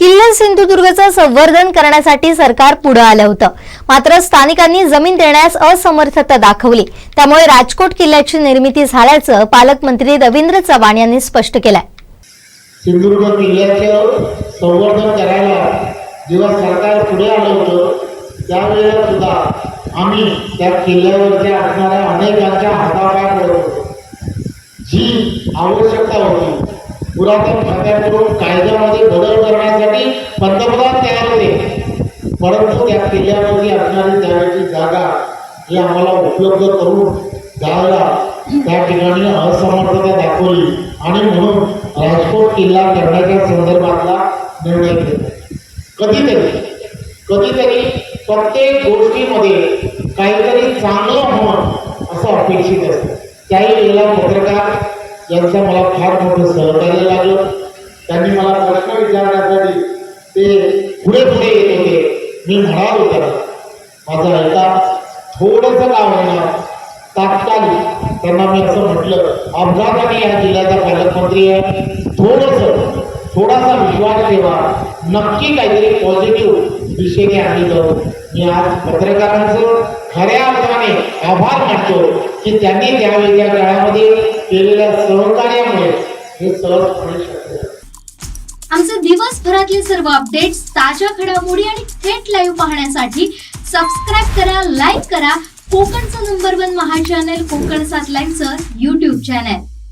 किल्ला सिंधुदुर्गचं संवर्धन करण्यासाठी सरकार पुढे आलं होतं. मात्र स्थानिकांनी जमीन देण्यास असमर्थता दाखवली. त्यामुळे राजकोट किल्ल्याची निर्मिती झाल्याचं पालकमंत्री रवींद्र चव्हाण यांनी स्पष्ट केलंय. सिंधुदुर्ग किल्ल्याचं संवर्धन करायला जेव्हा सरकार पुढे आलं होतं त्यावेळेला सुद्धा आम्ही त्या किल्ल्यावरती असणाऱ्या अनेकांच्या हातापाय होतो. जी आवश्यकता होती पुरातन खात्याकडून कायद्यामध्ये बदल करण्यासाठी पंतप्रधान तयार होते. परंतु त्या किल्ल्यामध्ये असणारी त्यावेळची जागा ही आम्हाला उपलब्ध करून द्यायला त्या ठिकाणी असमर्थता दाखवली आणि म्हणून राजकोट किल्ला करण्याच्या संदर्भातला निर्णय घेतला. कधीतरी कधीतरी प्रत्येक गोष्टीमध्ये काहीतरी चांगलं होणं असं अपेक्षित असतं. त्याही वेळेला पत्रकार यांचं मला फार मोठं सहकार्य लागलं. त्यांनी मला प्रश्न विचारण्यासाठी ते पुढे पुढे येत होते. मी म्हणालो त्याला माझं ऐका थोडंसं नाव येणार तात्कालिक. त्यांना मी असं म्हटलं अपघाताने या जिल्ह्याचा पालकमंत्री आहे. थोडंसं थोडासा विश्वास ठेवा. नक्की काहीतरी पॉझिटिव्ह दिशेने आम्ही जाऊ. मी आज पत्रकारांचं खऱ्या अर्थाने आभार मानतो की त्यांनी त्यावेळेच्या काळामध्ये केलेल्या सहकार्यामुळे हे सहज शक्य झालं. आमचे दिवसभरातले सर्व अपडेट्स ताज्या घडामोडी आणि थेट लाईव्ह पाहण्यासाठी सबस्क्राईब करा लाईक करा कोकणचं number one Maha channel Konkan सात लाईव्हचं युट्यूब चॅनल